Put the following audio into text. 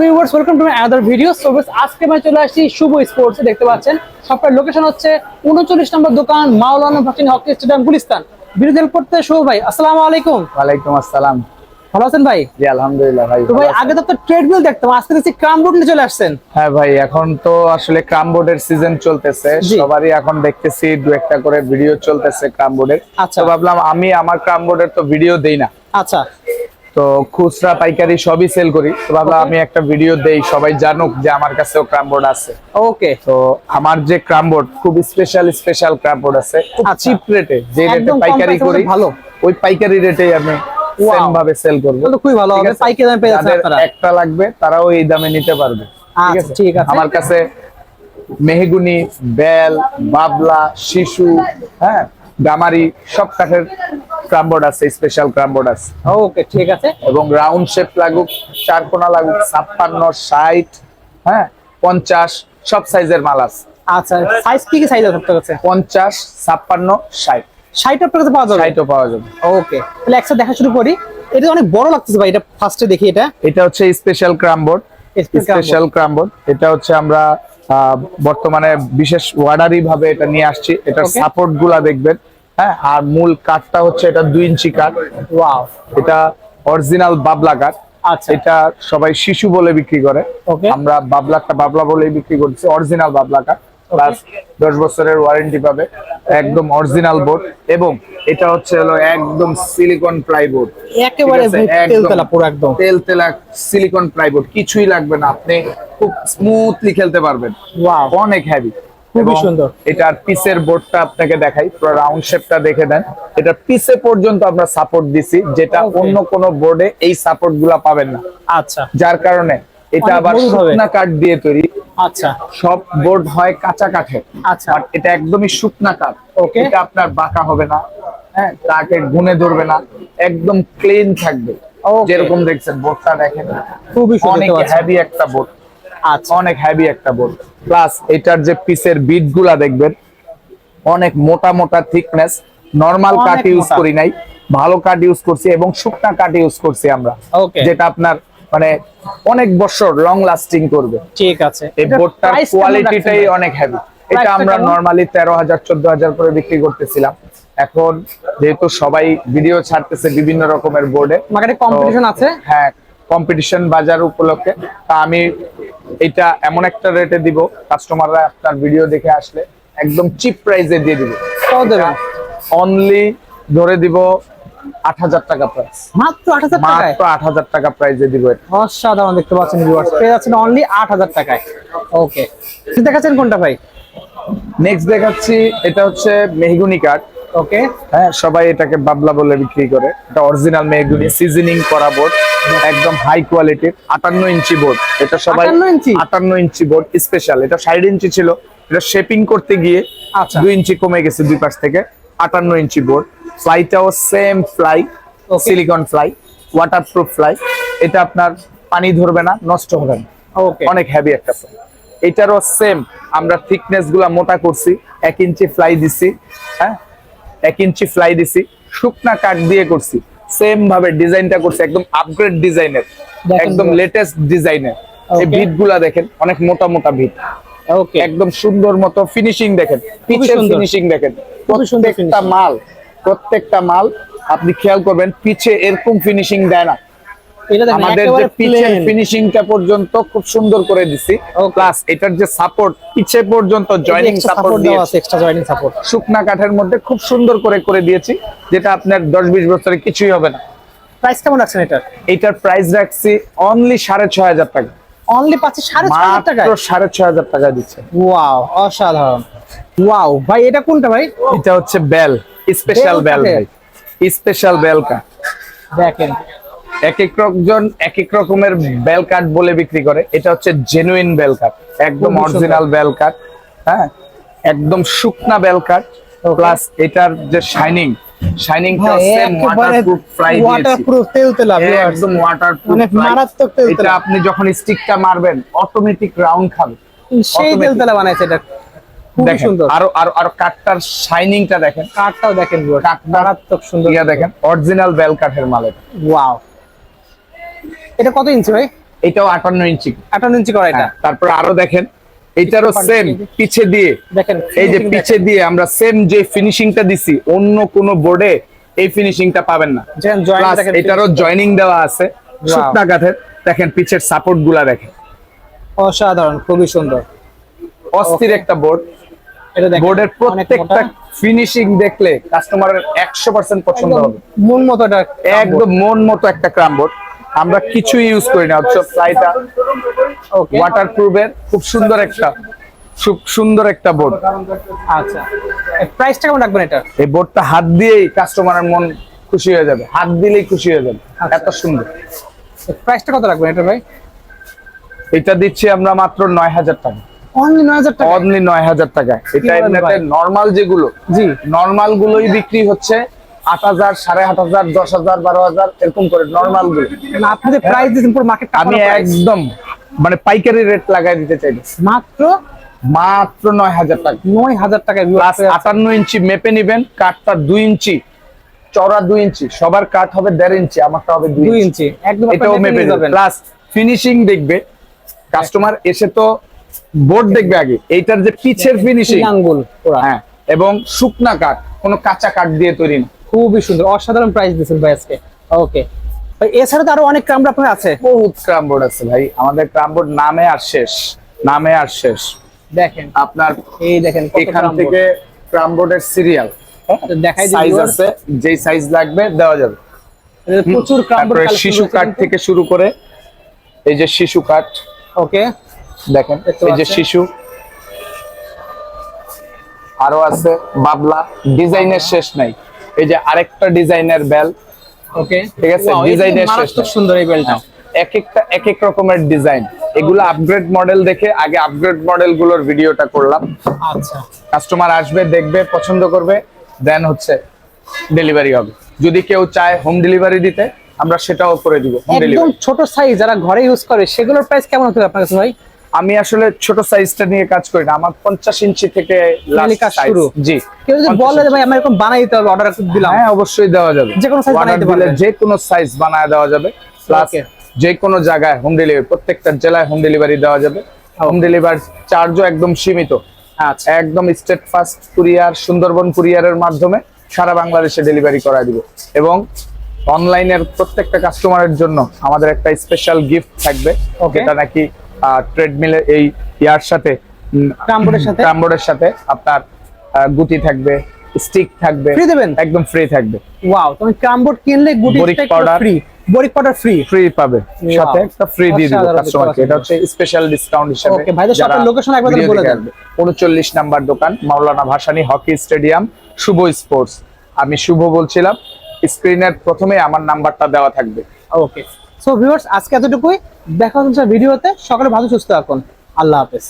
Viewers welcome to my other video so আজকে আমি চলে আসছি শুভ স্পোর্টসে দেখতে পাচ্ছেন। শপের লোকেশন হচ্ছে উনচল্লিশ নম্বর দোকান মাওলানা ভাসিন হকি স্টেডিয়াম গুলিস্তান। বিরোধী করতে শুভ ভাই আসসালামু আলাইকুম। ওয়ালাইকুম আসসালাম। ভালো আছেন ভাই? জি আলহামদুলিল্লাহ ভাই তো ভাই আগে তো একটা ট্রেডমিল দেখতাম আজকে দেখছি ক্রাম বোর্ড নিয়ে চলে আসছেন। হ্যাঁ ভাই এখন তো আসলে ক্রাম বোর্ডের সিজন চলতেছে। সবারই এখন দেখতেছি দু একটা করে ভিডিও চলতেছে ক্রাম বোর্ডের আচ্ছা। ভাবলাম আমি আমার ক্রাম বোর্ডের তো ভিডিও দেই না। আচ্ছা। তো খুচরা পাইকারি সবই সেল করি। তো ভাবলাম আমি একটা ভিডিও দেই সবাই জানুক যে আমার কাছেও ক্রাম বোর্ড আছে। ওকে তো আমার যে ক্রাম বোর্ড খুব স্পেশাল স্পেশাল ক্রাম বোর্ড আছে। খুব আচ্ছা। চিপ রেটে যে রেটে পাইকারি করি ভালো। ওই পাইকারি রেটেই আমি. সেম ভাবে সেল করব। তো খুবই ভালো। হবে পাইকারি দামে পেয়ে যাচ্ছেন আপনারা। একটা লাগবে তারাও এই দামে নিতে পারবে। আচ্ছা, ঠিক আছে। আমার কাছে মেহগুনি বেল বাবলা শিশু হ্যাঁ গামারি সব কাঠের ক্রামবোর্ড আছে স্পেশাল ক্রামবোর্ড আছে। ওকে ঠিক আছে। এবং রাউন্ড শেপ লাগুক চার কোনা লাগুক ছাপ্পান্ন ষাট হ্যাঁ পঞ্চাশ সব সাইজের মাল আছে। আচ্ছা সাইজ কি কি সাইজ আছে আপনার কাছে? পঞ্চাশ ছাপ্পান্ন ষাট। ষাট আপনার কাছে পাওয়া যাবে? ষাটও পাওয়া যাবে। ওকে তাহলে একসাথে দেখা শুরু করি। এটা অনেক বড় লাগতেছে ভাই এটা ফার্স্টে দেখি এটা। এটা হচ্ছে স্পেশাল ক্রামবোর্ড স্পেশাল ক্রামবোর্ড এটা হচ্ছে আমরা আহ, বর্তমানে বিশেষ ওয়ার্ডারি ভাবে এটা নিয়ে আসছি। Okay. সাপোর্টগুলা দেখবেন। হ্যাঁ আর মূল কাঠটা হচ্ছে এটা দুই ইঞ্চি কাঠ। ওয়াও এটা অরিজিনাল বাবলা কাঠ। আচ্ছা। এটা সবাই শিশু বলে বিক্রি করে। আমরা বাবলাটা বাবলা বলে বিক্রি করছি অরিজিনাল বাবলা কাঠ। প্লাস দশ বছরের ওয়ারেন্টি পাবে। একদম অরিজিনাল বোর্ড এবং এটা হচ্ছে হলো একদম সিলিকন প্লাইবোর্ড একেবারে তেলতেলা পুরো একদম। তেল তেলা সিলিকন প্লাইবোর্ড কিছুই লাগবে না। আপনি খুব স্মুথলি খেলতে পারবেন. অনেক হেভি খুবই সুন্দর। এটার পিসের বোর্ডটা আপনাকে দেখাই পুরো রাউন্ড শেপটা দেখে দেন এটা পিসে পর্যন্ত আমরা সাপোর্ট দিছি যেটা অন্য কোন বোর্ডে এই সাপোর্টগুলা পাবেন না। আচ্ছা। যার কারণে এটা আবার শুকনা কাঠ দিয়ে তৈরি। আচ্ছা। সব বোর্ড হয় কাঁচা কাঠের। আচ্ছা। এটা একদমই শুকনা কাঠ। Okay. এটা আপনার বাঁকা হবে না। হ্যাঁ। তাকে গুনে ধরবে না। একদম ক্লিন থাকবে. যেরকম দেখছেন বোর্ডটা দেখেন। খুবই অনেক হেভি একটা বোর্ড আচ্ছা। অনেক হেভি একটা বোর্ড প্লাস এটার যে পিসের বিটগুলা দেখবেন অনেক মোটা মোটা থিকনেস নর্মাল কাঠ ইউজ করি নাই। ভালো কাঠ ইউজ করছি এবং শুকনা কাঠ ইউজ করছি আমরা। যেটা আপনার মানে অনেক বছর লং লাস্টিং করবে। ঠিক আছে। এই বোর্ডটার কোয়ালিটিটাই অনেক হেভি এটা আমরা? নরমালি তেরো হাজার চোদ্দ হাজার করে বিক্রি করতেছিলাম। এখন যেহেতু সবাই ভিডিও ছাড়তেছে বিভিন্ন রকমের বোর্ডে মার্কেটে কম্পিটিশন আছে? হ্যাঁ কম্পিটিশন বাজার উপলক্ষে। তা আমি এটা এমন একটা রেটে দিব কাস্টমাররা আপনার ভিডিও দেখে আসলে একদম চিপ প্রাইসে দিয়ে দিব। অনলি ধরে দিব আট হাজার টাকা প্রাইস মাত্র আট হাজার মাত্র আট হাজার টাকা প্রাইসে দিব এটা। অসাধারণ দেখতে পাচ্ছেন ভিউয়ার্স পেয়ে যাচ্ছেন অনলি আট হাজার টাকায়। ওকে দেখাচ্ছেন কোনটা ভাই? নেক্সট দেখাচ্ছি এটা হচ্ছে মেহগুনি কাঠ ওকে হ্যাঁ সবাই এটাকে বাবলা বলে বিক্রি করে। এটা অরিজিনাল মেহগুনি সিজনিং করা বোর্ড একদম হাই কোয়ালিটির আটান্ন ইঞ্চি বোর্ড এটা সবাই 58 ইঞ্চি? আটান্ন ইঞ্চি বোর্ড স্পেশাল এটা ষাট ইঞ্চি ছিল। এটা শেপিং করতে গিয়ে আচ্ছা। দুই ইঞ্চি কমে গেছে দুই পাশ থেকে। আটান্ন inch board ফ্লাইটাও same ply. Silicon ply waterproof ply এটা আপনার পানি ধরবে না নষ্ট হবে না। ওকে অনেক হেভি একটা ফ্লাই এটারও সেম আমরা থিকনেসগুলা মোটা করছি এক ইঞ্চি ফ্লাই দিছি। হ্যাঁ? এক ইঞ্চি ফ্লাই দিছি শুকনা কাঠ দিয়ে করছি সেম ভাবে ডিজাইনটা করছি একদম আপগ্রেড ডিজাইনের দেখেন একদম লেটেস্ট ডিজাইনের এই ভিটগুলা দেখেন অনেক মোটা মোটা ভিট ওকে একদম সুন্দর মতো ফিনিশিং দেখেন পিছের ফিনিশিং দেখেন। প্রত্যেকটা মাল প্রত্যেকটা মাল আপনি খেয়াল করবেন পিছে এরকম ফিনিশিং দেয় না। আমাদের যে একেবারে ফিনিশিংটা পর্যন্ত খুব সুন্দর করে দিছি. প্লাস এটার যে সাপোর্ট পিছে পর্যন্ত জয়েনিং সাপোর্ট দিয়ে আছে এক্সট্রা জয়েনিং সাপোর্ট শুকনা কাঠের মধ্যে খুব সুন্দর করে করে দিয়েছি যেটা আপনার দশ বিশ বছরে কিছুই হবে না। প্রাইস কেমন রাখছেন এটার? এটার প্রাইস রাখছি অনলি সাড়ে ছয় হাজার টাকা। অনলি পাচ্ছি সাড়ে ছয় হাজার মাত্র সাড়ে ছয় হাজার টাকা দিচ্ছে। ওয়াও অসাধারণ। ওয়াও ভাই এটা কোনটা ভাই? এটা হচ্ছে বেল স্পেশাল বেল ভাই। স্পেশাল বেল কাঠ। দেখেন এক এক জন এক এক রকমের বেল কাঠ বলে বিক্রি করে। এটা হচ্ছে জেনুইন বেল কাঠ একদম অরিজিনাল বেল কাঠ হ্যাঁ? একদম শুকনা বেল কাঠ প্লাস এটার যে শাইনিং শাইনিংটা সেম ওয়াটারপ্রুফ ফ্লাই দিয়েছি। ওয়াটারপ্রুফ তেল তেলা একদম ওয়াটারপ্রুফ মানে মারাত্মক তেল এটা আপনি যখন স্টিকটা মারবেন অটোমেটিক রাউন্ড খাবে। সেই তেল বানাইছে এটা। দেখেন আরও আরও আরও কাঠটার শাইনিংটা দেখেন। কাঠটাও দেখেন কাঠটা মারাত্মক সুন্দর ইয়া দেখেন অরিজিনাল বেল কাঠের মাল এটা। ওয়াও এটা কত ইঞ্চি ভাই? এটাও আটান্ন ইঞ্চি। আঠান্ন ইঞ্চি করা এটা। হ্যাঁ, তারপর আরও দেখেন এটারও সেম পিছে দিয়ে। দেখেন এই যে পিছে দিয়ে আমরা সেম যে ফিনিশিংটা দিছি অন্য কোন বোর্ডে এই ফিনিশিংটা পাবেন না। এটারও। জয়েনিং দেওয়া আছে. শুকনা কাঠের দেখেন পিছের সাপোর্টগুলা দেখেন। অসাধারণ খুবই সুন্দর। অস্থির একটা বোর্ড বোর্ডের প্রত্যেকটা ফিনিশিং দেখলে কাস্টমারের একশো পার্সেন্ট পছন্দ হবে। মন মতো একদম মন মতো একটা ক্রাম বোর্ড আমরা কিছু ইউজ করি না হচ্ছে ফ্লাইটা ওকে ওয়াটার প্রুফের খুব সুন্দর একটা খুব সুন্দর একটা বোর্ড আচ্ছা। প্রাইসটা কেমন রাখবেন এটা? এই বোর্ডটা হাত দিয়েই কাস্টমারের মন খুশি হয়ে যাবে। হাত দিলেই খুশি হয়ে যাবে। আচ্ছা। এত সুন্দর। প্রাইসটা কত রাখবেন এটা ভাই? এটা দিচ্ছি আমরা মাত্র নয় হাজার টাকা। অনলি নয় হাজার টাকা অনলি নয় হাজার টাকা এটা? নর্মাল যেগুলো জি। নর্মাল গুলোই বিক্রি হচ্ছে আট হাজার সাড়ে আট হাজার দশ হাজার বারো হাজার এরকম করে নর্মালগুলো আপনি যে প্রাইস দিয়েছেন পুরো মার্কেট আমি একদম মানে পাইকারি রেট লাগাই দিতে চাই। মাত্র? মাত্র নয় হাজার টাকা। নয় হাজার প্লাস আটান্ন ইঞ্চি মেপে নিবেন কাঠটা দুই ইঞ্চি চড়া দুই ইঞ্চি। সবার কাঠ হবে দেড় ইঞ্চি আমারটা হবে দুই ইঞ্চি। একদম এটাও মেপে যাবেন। প্লাস ফিনিশিং দেখবে কাস্টমার এসে তো বোর্ড দেখবে আগে। এইটার যে পিছের ফিনিশিং আঙ্গুল হ্যাঁ এবং শুকনা কাঠ কোনো কাঁচা কাঠ দিয়ে তৈরি না। খুবই সুন্দর অসাধারণ প্রাইস দিয়েছেন ভাই আজকে। ওকে এছাড়া তো আরও অনেক ক্রামরা আপনার আছে। বহুত ক্রাম বোর্ড আছে ভাই। আমাদের ক্রাম বোর্ড নামে আর শেষ নামে আর শেষ। দেখেন আপনার এই দেখেন এখান থেকে ক্রাম বোর্ডের সিরিয়াল দেখাই দিই সাইজ আছে যেই সাইজ লাগবে দেওয়া যাবে। প্রচুর ক্রাম তারপরে শিশু কাঠ থেকে শুরু করে এই যে শিশু কাঠ। ওকে দেখেন এই যে শিশু। আরও আছে বাবলা। ডিজাইনের শেষ নাই। এই যে আরেকটা ডিজাইনের বেল ওকে ঠিক আছে, নাই। সুন্দর এই বেলটা এক একটা এক এক রকমের ডিজাইন এগুলো আপগ্রেড মডেল দেখে আগে আপগ্রেড মডেলগুলোর ভিডিওটা করলাম। আচ্ছা। কাস্টমার আসবে দেখবে পছন্দ করবে দেন হচ্ছে ডেলিভারি হবে। যদি কেউ চায় হোম ডেলিভারি দিতে আমরা সেটাও করে দিব হোম ডেলিভারি ছোট সাইজ যারা ঘরে ইউজ করে সেগুলোর প্রাইস কেমন হতে আপনার কাছে ভাই? আমি আসলে ছোট সাইজটা নিয়ে কাজ করি না। আমার পঞ্চাশ ইঞ্চি থেকে Mainly last কাজ size। শুরু। জি। কেউ যদি বলে ভাই আমার এরকম বানাই দিতে হবে অর্ডার দিলাম। হ্যাঁ অবশ্যই দেওয়া যাবে। যে কোনো বানাইতে যে কোনো সাইজ বানায় দেওয়া যাবে। প্লাস যে কোনো জায়গায় হোম ডেলিভারি প্রত্যেকটা জেলায় হোম ডেলিভারি দেওয়া যাবে। হোম ডেলিভারি চার্জও একদম সীমিত। আচ্ছা। একদম স্টেট ফার্স্ট কুরিয়ার সুন্দরবন কুরিয়ারের মাধ্যমে সারা বাংলাদেশে ডেলিভারি করা দিব। এবং অনলাইনের প্রত্যেকটা কাস্টমারের জন্য আমাদের একটা স্পেশাল গিফট থাকবে. যেটা নাকি ট্রেডমিলের এই ইয়ার সাথে Cramboard-এর সাথে? সাথে আপনার গুটি থাকবে স্টিক থাকবে Free দেবেন? একদম ফ্রি থাকবে। ওয়াও তুমি ক্রাম বোর্ড কিনলে গুটি powder। Free boric powder free free পাবে। সাথে একটা ফ্রি দিয়ে দিব কাস্টমারকে এটা হচ্ছে স্পেশাল ডিসকাউন্ট হিসেবে ভাইদের যারা shop এর location একবার বলে দেন। 39 নাম্বার দোকান Maulana Bhasani hockey stadium Shuvo sports আমি শুভ বলছিলাম স্ক্রিনের প্রথমে আমার নাম্বারটা দেওয়া থাকবে। ওকে সো ভিউয়ার্স আজকে এতটুকুই। দেখা হচ্ছে ভিডিওতে। সকলে ভালো সুস্থ থাকুন। আল্লাহ হাফেজ।